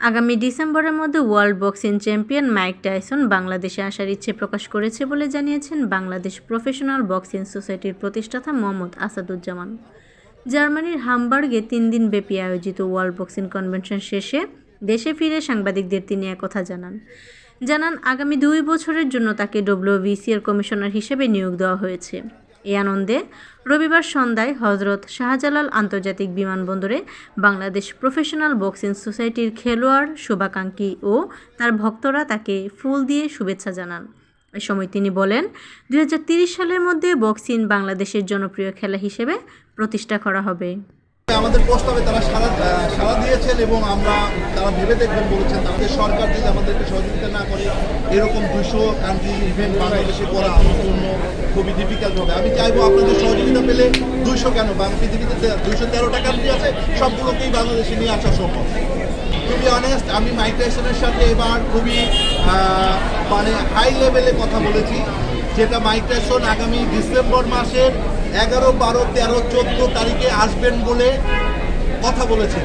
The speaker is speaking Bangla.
আগামী ডিসেম্বরের মধ্যে world boxing champion Mike Tyson বাংলাদেশে আসার ইচ্ছে প্রকাশ করেছে বলে জানিয়েছেন বাংলাদেশ প্রফেশনাল বক্সিং সোসাইটির প্রতিষ্ঠাতা মোহাম্মদ আসাদুজ্জামান। জার্মানির হামবার্গে তিন দিন ব্যাপী আয়োজিত ওয়ার্ল্ড বক্সিং কনভেনশন শেষে দেশে ফিরে সাংবাদিকদের তিনি একথা জানান। জানান, আগামী দুই বছরের জন্য তাকে ডব্লিউবিসি এর কমিশনার হিসেবে নিয়োগ দেওয়া হয়েছে। এই আনন্দে রবিবার সন্ধ্যায় হজরত শাহজালাল আন্তর্জাতিক বিমানবন্দরে বাংলাদেশ প্রফেশনাল বক্সিং সোসাইটির খেলোয়াড় শুভাকাঙ্ক্ষী ও তার ভক্তরা তাকে ফুল দিয়ে শুভেচ্ছা জানান। এ সময় তিনি বলেন দুই সালের মধ্যে বক্সিং বাংলাদেশের জনপ্রিয় খেলা হিসেবে প্রতিষ্ঠা করা হবে। আমাদের প্রস্তাবে তারা আহ, সাড়া দিয়েছেন এবং আমরা তারা ভেবে দেখবেন বলেছেন তাদের সরকার যদি আমাদেরকে সহযোগিতা না করে এরকম দুশো কান্ট্রি ইভেন্ট বাংলাদেশে করা আমার জন্য খুবই ডিফিকাল্ট হবে। আমি চাইব আপনাদের সহযোগিতা পেলে দুইশো কেন? বাংলা পৃথিবীতে দুইশো তেরোটা কান্ট্রি আছে, সবগুলোকেই বাংলাদেশে নিয়ে আসা সম্ভব। বি অনেস্ট আমি মাইগ্রেশনের সাথে এবার খুবই মানে হাই লেভেলে কথা বলেছি। যেটা মাইগ্রেশন আগামী ডিসেম্বর মাসের এগারো, বারো, তেরো, চোদ্দ তারিখে আসবেন বলে কথা বলেছেন